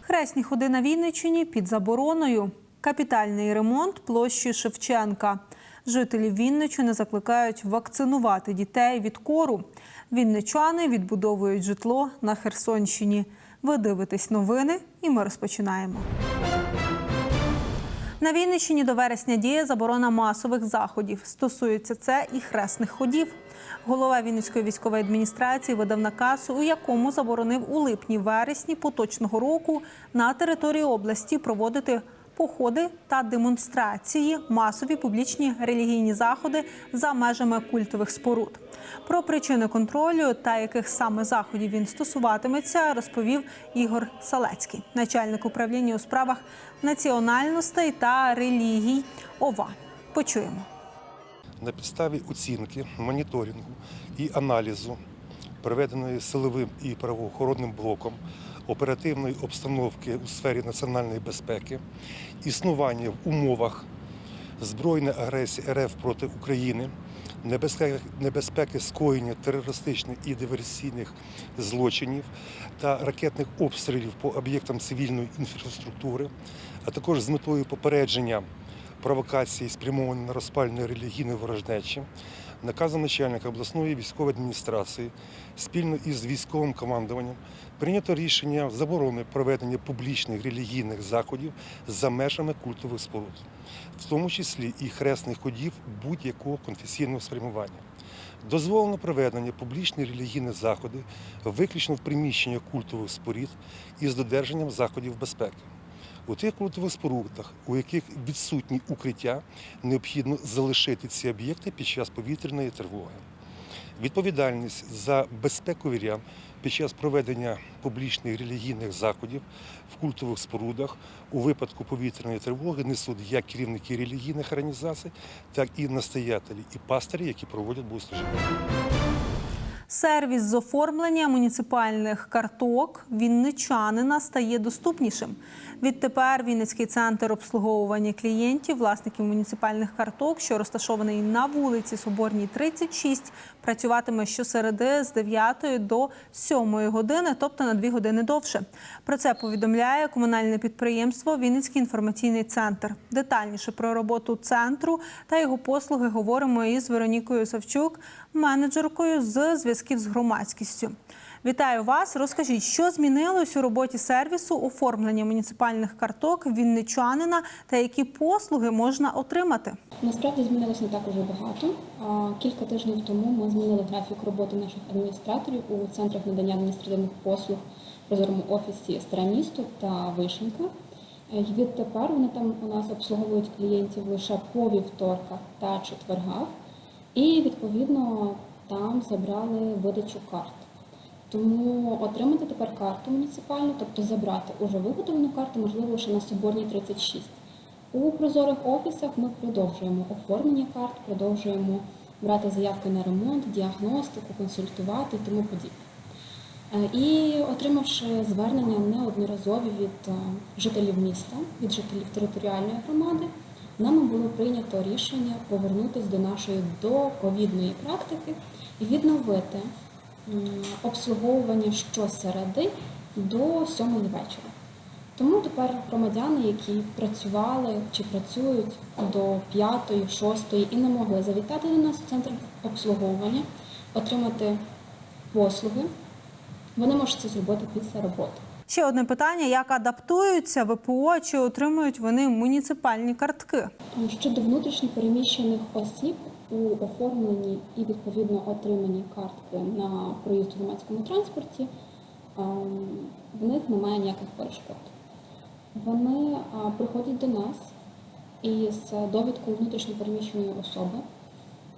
Хресні ходи на Вінниччині під забороною. Капітальний ремонт площі Шевченка. Жителі Вінниччини закликають вакцинувати дітей від кору. Вінничани відбудовують житло на Херсонщині. Ви дивитесь новини, і ми розпочинаємо. На Вінниччині до вересня діє заборона масових заходів. Стосується це і хресних ходів. Голова Вінницької військової адміністрації видав наказ, у якому заборонив у липні-вересні поточного року на території області проводити походи та демонстрації, масові публічні релігійні заходи за межами культових споруд. Про причини контролю та яких саме заходів він стосуватиметься, розповів Ігор Салецький, начальник управління у справах національностей та релігій ОВА. Почуємо. На підставі оцінки, моніторингу і аналізу, проведеної силовим і правоохоронним блоком оперативної обстановки у сфері національної безпеки, існування в умовах збройної агресії РФ проти України, небезпеки, небезпеки скоєння терористичних і диверсійних злочинів та ракетних обстрілів по об'єктам цивільної інфраструктури, а також з метою попередження провокації, спрямовані на розпалення релігійної ворожнечі, наказом начальника обласної військової адміністрації спільно із військовим командуванням прийнято рішення заборони проведення публічних релігійних заходів за межами культових споруд, в тому числі і хресних ходів будь-якого конфесійного спрямування. Дозволено проведення публічних релігійних заходів виключно в приміщеннях культових спорід із додержанням заходів безпеки. У тих культових спорудах, у яких відсутні укриття, необхідно залишити ці об'єкти під час повітряної тривоги. Відповідальність за безпеку вірян під час проведення публічних релігійних заходів в культових спорудах у випадку повітряної тривоги несуть як керівники релігійних організацій, так і настоятелі і пастирі, які проводять богослужіння. Сервіс з оформлення муніципальних карток вінничанина стає доступнішим. Відтепер Вінницький центр обслуговування клієнтів, власників муніципальних карток, що розташований на вулиці Соборній, 36, працюватиме щосереди з 9 до 7 години, тобто на 2 години довше. Про це повідомляє комунальне підприємство Вінницький інформаційний центр. Детальніше про роботу центру та його послуги говоримо із Веронікою Савчук, менеджеркою з зв'язків з громадськістю. Вітаю вас. Розкажіть, що змінилось у роботі сервісу оформлення муніципальних карток вінничанина та які послуги можна отримати? Насправді змінилось не так уже багато. Кілька тижнів тому ми змінили графік роботи наших адміністраторів у центрах надання адміністративних послуг в прозорому офісі Старе місто та Вишенька. Е, відтепер вони там у нас обслуговують клієнтів лише по вівторках та четвергах, і відповідно там забрали видачу карт. Тому отримати тепер карту муніципальну, тобто забрати уже виготовлену карту, можливо лише на Соборній 36. У прозорих офісах ми продовжуємо оформлення карт, продовжуємо брати заявки на ремонт, діагностику, консультувати і тому подібне. Е, І отримавши звернення неодноразові від е, жителів міста, від жителів територіальної громади, нами було прийнято рішення повернутися до нашої доковідної практики і відновити обслуговування щосереди до сьомої вечора. Тому тепер громадяни, які працювали чи працюють до п'ятої, шостої і не могли завітати до нас в центр обслуговування, отримати послуги, вони можуть це зробити після роботи. Ще одне питання: як адаптуються ВПО чи отримують вони муніципальні картки? Щодо внутрішньопереміщених осіб у оформленні і відповідно отриманні картки на проїзд у громадському транспорті, ем, в них немає ніяких перешкод. Вони приходять до нас із довідкою внутрішньопереміщеної особи,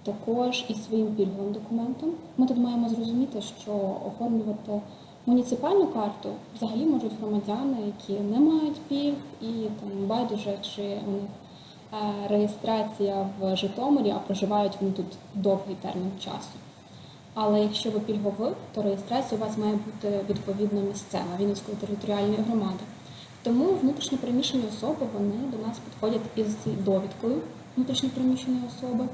також із своїм пільговим документом. Ми тут маємо зрозуміти, що оформлювати муніципальну карту взагалі можуть громадяни, які не мають пільг і там байдуже чи у них реєстрація в Житомирі, а проживають вони тут довгий термін часу. Але якщо ви пільговик, то реєстрація у вас має бути відповідно місцева Вінницької територіальної громади. Тому внутрішньопереміщені особи вони до нас підходять із довідкою внутрішньопереміщеної особи,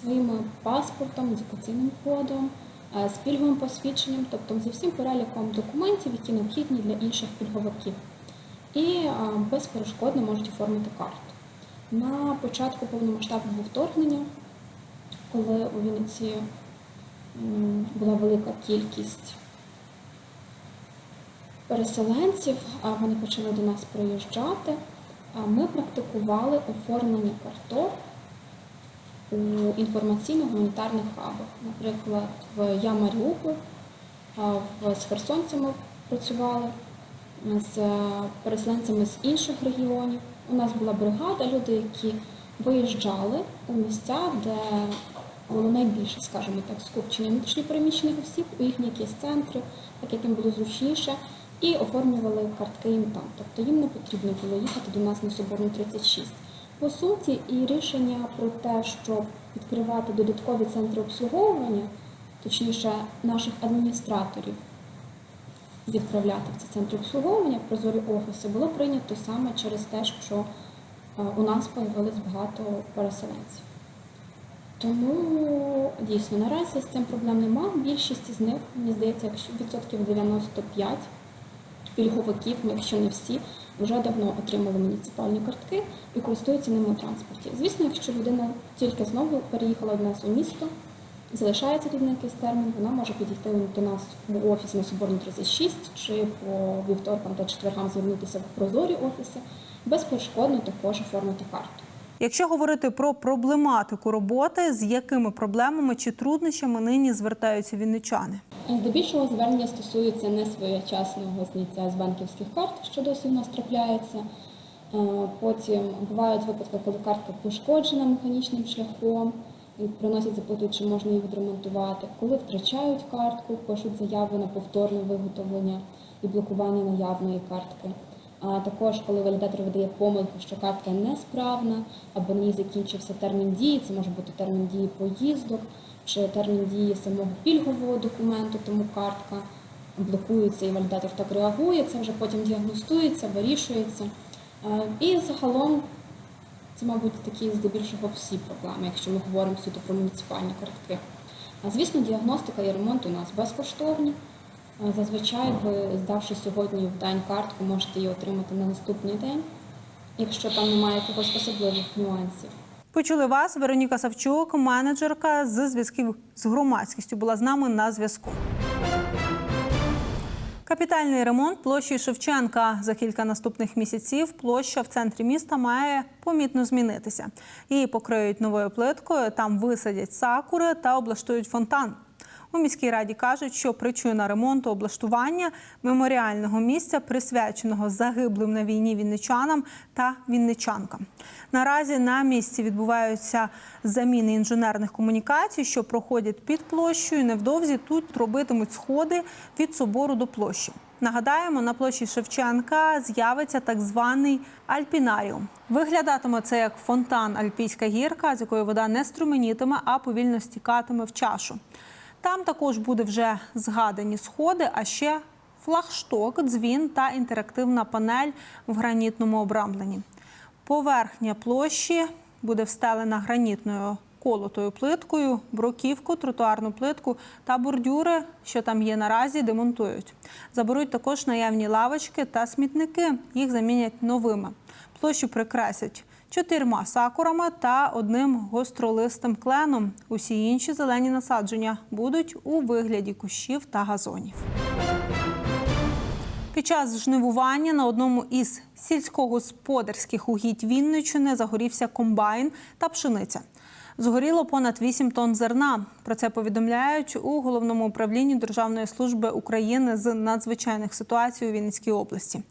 своїм паспортом, ідентифікаційним кодом, е, з пільговим посвідченням, тобто зі всім переліком документів, які необхідні для інших пільговиків, і е, безперешкодно можуть оформити карту. На початку повномасштабного вторгнення, коли у Вінниці була велика кількість переселенців, вони почали до нас приїжджати. Ми практикували оформлення карток у інформаційно-гуманітарних хабах. Наприклад, в Я Маріуполь, з херсонцями працювали, з переселенцями з інших регіонів. У нас була бригада, люди, які виїжджали у місця, де було найбільше, скажімо так, скупчення внутрішньопереміщених осіб у їхні якісь центри, так як їм було зручніше, і оформлювали картки їм там. Тобто їм не потрібно було їхати до нас на Соборну 36. По суті, і рішення про те, щоб відкривати додаткові центри обслуговування, точніше наших адміністраторів, відправляти в ці центри обслуговування в прозорі офіси було прийнято саме через те, що е, у нас появилось багато переселенців. Тому дійсно наразі з цим проблем нема. Більшість з них, мені здається, якщо відсотків 95 пільговиків, ну, якщо не всі, вже давно отримали муніципальні картки і користуються ними у транспорті. Звісно, якщо людина тільки знову переїхала до нас у місто, залишається на якийсь термін, вона може підійти до нас у офіс на Соборну 36 чи по вівторкам та четвергам звернутися в прозорі офіси, безперешкодно також оформити карту. Якщо говорити про проблематику роботи, з якими проблемами чи труднощами нині звертаються вінничани? Здебільшого звернення стосується несвоєчасного зняття з банківських карт, що досі в нас трапляється. Е, Потім бувають випадки, коли картка пошкоджена механічним шляхом, приносять запитують, чи можна її відремонтувати. Коли втрачають картку, пишуть заяву на повторне виготовлення і блокування наявної картки. А також, коли валідатор видає помилку, що картка несправна або на ній закінчився термін дії, це може бути термін дії поїздок чи термін дії самого пільгового документу, тому картка блокується і валідатор так реагує, це вже потім діагностується, вирішується. Е, І загалом це, мабуть, такі здебільшого всі проблеми, якщо ми говоримо суто про муніципальні картки. А звісно, діагностика і ремонт у нас безкоштовні. Зазвичай ви, здавши сьогодні в день картку, можете її отримати на наступний день, якщо там немає якогось особливих нюансів. Почули вас, Вероніка Савчук, менеджерка з зв'язків з громадськістю, була з нами на зв'язку. Капітальний ремонт площі Шевченка за кілька наступних місяців. Площа в центрі міста має помітно змінитися. Її покриють новою плиткою, там висадять сакури та облаштують фонтан. У міській раді кажуть, що причина ремонту облаштування меморіального місця, присвяченого загиблим на війні вінничанам та вінничанкам. Наразі на місці відбуваються заміни інженерних комунікацій, що проходять під площею. Невдовзі тут робитимуть сходи від собору до площі. Нагадаємо, на площі Шевченка з'явиться так званий альпінаріум. Виглядатиме це як фонтан Альпійська гірка, з якої вода не струменітиме, а повільно стікатиме в чашу. Там також буде вже згадані сходи, а ще флагшток, дзвін та інтерактивна панель в гранітному обрамленні. Поверхня площі буде встелена гранітною колотою плиткою, бруківку, тротуарну плитку та бордюри, що там є наразі, демонтують. Заберуть також наявні лавочки та смітники. Їх замінять новими. Площу прикрасять чотирма сакурами та одним гостролистим кленом. Усі інші зелені насадження будуть у вигляді кущів та газонів. Під час жнивування на одному із сільськогосподарських угідь Вінниччини загорівся комбайн та пшениця. Згоріло понад 8 тонн зерна. Про це повідомляють у головному управлінні Державної служби України з надзвичайних ситуацій у Вінницькій області.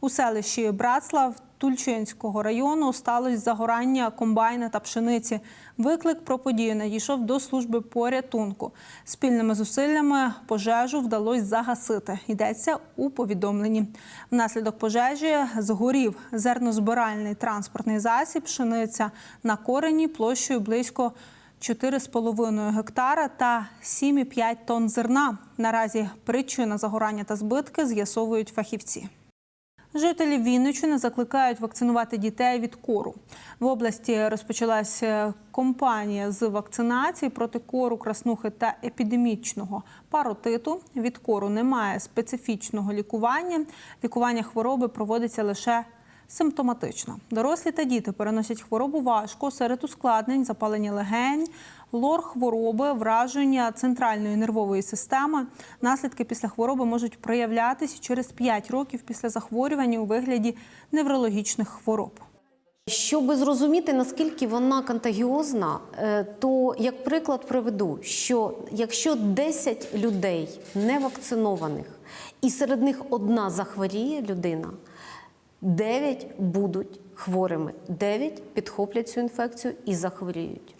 У селищі Братслав Тульчинського району сталося загорання комбайна та пшениці. Виклик про подію надійшов до служби порятунку. Спільними зусиллями пожежу вдалося загасити. Йдеться у повідомленні. Внаслідок пожежі згорів зернозбиральний транспортний засіб, пшениця на корені площею близько 4,5 гектара та 7,5 тонн зерна. Наразі причина загорання та збитки з'ясовують фахівці. Жителі Вінниччини закликають вакцинувати дітей від кору. В області розпочалася кампанія з вакцинації проти кору, краснухи та епідемічного паротиту. Від кору немає специфічного лікування. Лікування хвороби проводиться лише симптоматично. Дорослі та діти переносять хворобу важко серед ускладнень, запалення легень, лор хвороби, враження центральної нервової системи. Наслідки після хвороби можуть проявлятися через 5 років після захворювання у вигляді неврологічних хвороб. Щоб зрозуміти, наскільки вона контагіозна, е, то як приклад приведу, що якщо 10 людей невакцинованих, і серед них одна захворіє людина, 9 будуть хворими, 9 підхоплять цю інфекцію і захворіють.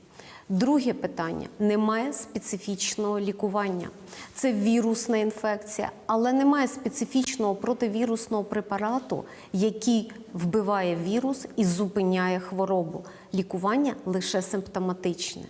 Друге питання: немає специфічного лікування. Це вірусна інфекція, але немає специфічного противірусного препарату, який вбиває вірус і зупиняє хворобу. Лікування лише симптоматичне.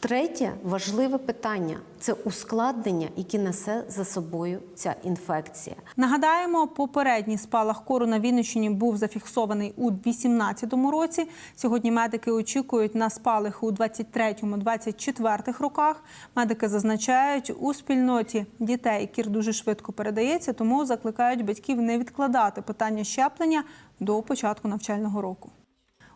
Третє важливе питання це ускладнення, які несе за собою ця інфекція. Нагадаємо, попередній спалах кору на Вінниччині був зафіксований у 2018 році. Сьогодні медики очікують на спалахи у 23-24 роках. Медики зазначають, у спільноті дітей кір дуже швидко передається, тому закликають батьків не відкладати питання щеплення до початку навчального року.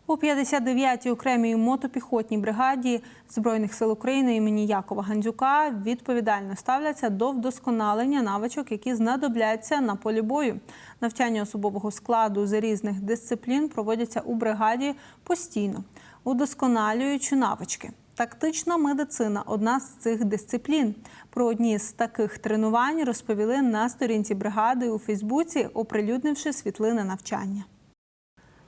У 59-й окремій мотопіхотній бригаді Збройних сил України імені Якова Гандзюка відповідально ставляться до вдосконалення навичок, які знадобляться на полі бою. Навчання особового складу з різних дисциплін проводяться у бригаді постійно, удосконалюючи навички. Тактична медицина одна з цих дисциплін. Про одні з таких тренувань розповіли на сторінці бригади у Фейсбуці, оприлюднивши світлини навчання.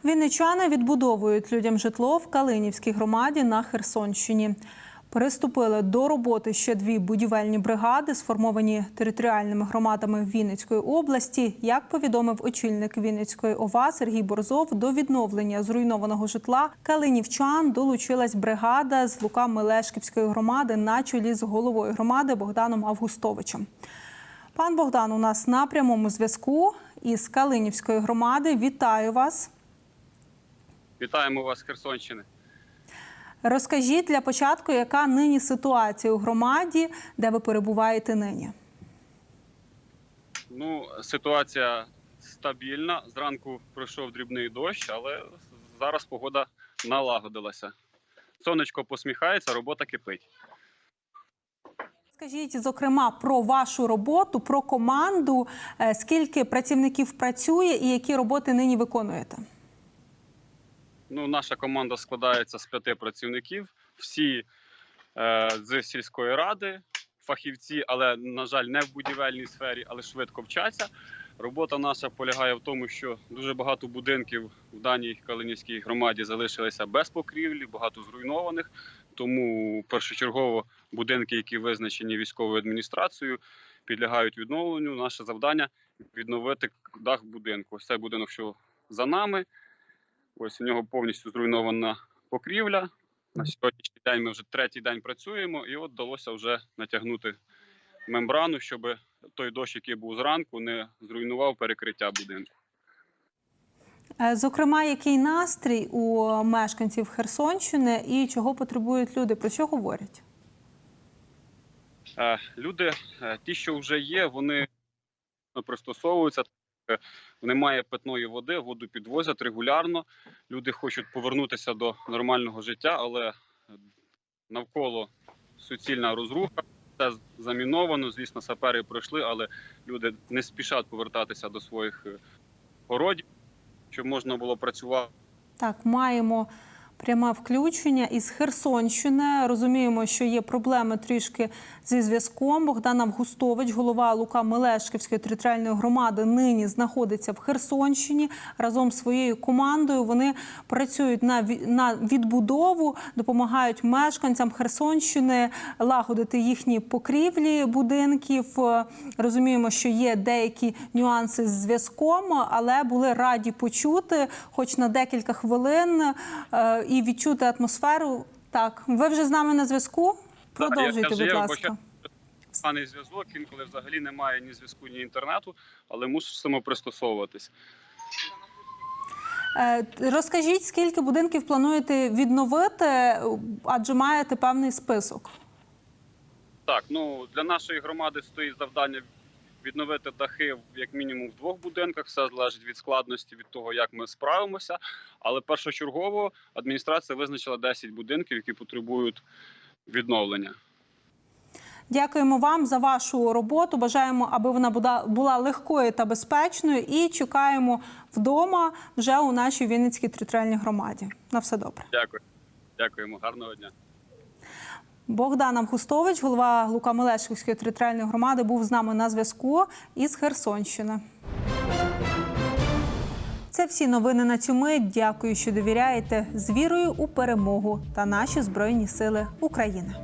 Вінничани відбудовують людям житло в Калинівській громаді на Херсонщині. Приступили до роботи ще дві будівельні бригади, сформовані територіальними громадами Вінницької області. Як повідомив очільник Вінницької ОВА Сергій Борзов, до відновлення зруйнованого житла калинівчан долучилась бригада з Лука Мелешківської громади на чолі з головою громади Богданом Августовичем. Пан Богдан у нас на прямому зв'язку із Калинівської громади. Вітаю вас. Вітаємо вас з Херсонщини. Розкажіть для початку, яка нині ситуація у громаді, де ви перебуваєте нині? Ну, ситуація стабільна. Зранку пройшов дрібний дощ, але зараз погода налагодилася. Сонечко посміхається, робота кипить. Скажіть, зокрема, про вашу роботу, про команду, е, скільки працівників працює і які роботи нині виконуєте? Ну, наша команда складається з п'яти працівників, всі е, з сільської ради, фахівці, але, на жаль, не в будівельній сфері, але швидко вчаться. Робота наша полягає в тому, що дуже багато будинків в даній Калинівській громаді залишилися без покрівлі, багато зруйнованих. Тому першочергово будинки, які визначені військовою адміністрацією, підлягають відновленню. Наше завдання відновити дах будинку. Ось цей будинок, що за нами. Ось у нього повністю зруйнована покрівля. На сьогоднішній день ми вже третій день працюємо, і от вдалося вже натягнути мембрану, щоб той дощ, який був зранку, не зруйнував перекриття будинку. Е, Зокрема, який настрій у мешканців Херсонщини і чого потребують люди? Про що говорять? Е, Люди, е, ті, що вже є, вони пристосовуються. Е, Немає питної води, воду підвозять регулярно. Люди хочуть повернутися до нормального життя, але навколо суцільна розруха. Це заміновано. Звісно, сапери пройшли, але люди не спішать повертатися до своїх е, городів, щоб можна було працювати. Так, маємо пряме включення із Херсонщини. Розуміємо, що є проблеми трішки зі зв'язком. Богдан Августович, голова Лука Мелешківської територіальної громади, нині знаходиться в Херсонщині разом з своєю командою. Вони працюють на ві- на відбудову, допомагають мешканцям Херсонщини лагодити їхні покрівлі будинків. Розуміємо, що є деякі нюанси з зв'язком, але були раді почути, хоч на декілька хвилин, е, і відчути атмосферу. Так, ви вже з нами на зв'язку? Продовжуйте, будь ласка. Поганий зв'язок, інколи взагалі немає ні зв'язку, ні інтернету, але мусимо пристосовуватись. Е, Розкажіть, скільки будинків плануєте відновити, адже маєте певний список. Так, ну для нашої громади стоїть завдання відновити дахи як мінімум в двох будинках. Все залежить від складності, від того, як ми справимося. Але першочергово адміністрація визначила 10 будинків, які потребують відновлення. Дякуємо вам за вашу роботу. Бажаємо, аби вона була легкою та безпечною. І чекаємо вдома вже у нашій Вінницькій територіальній громаді. На все добре. Дякую. Дякуємо, гарного дня. Богдан Амхустович, голова Лука-Мелешківської територіальної громади, був з нами на зв'язку із Херсонщини. Це всі новини на цю мить. Дякую, що довіряєте з вірою у перемогу та наші збройні сили України.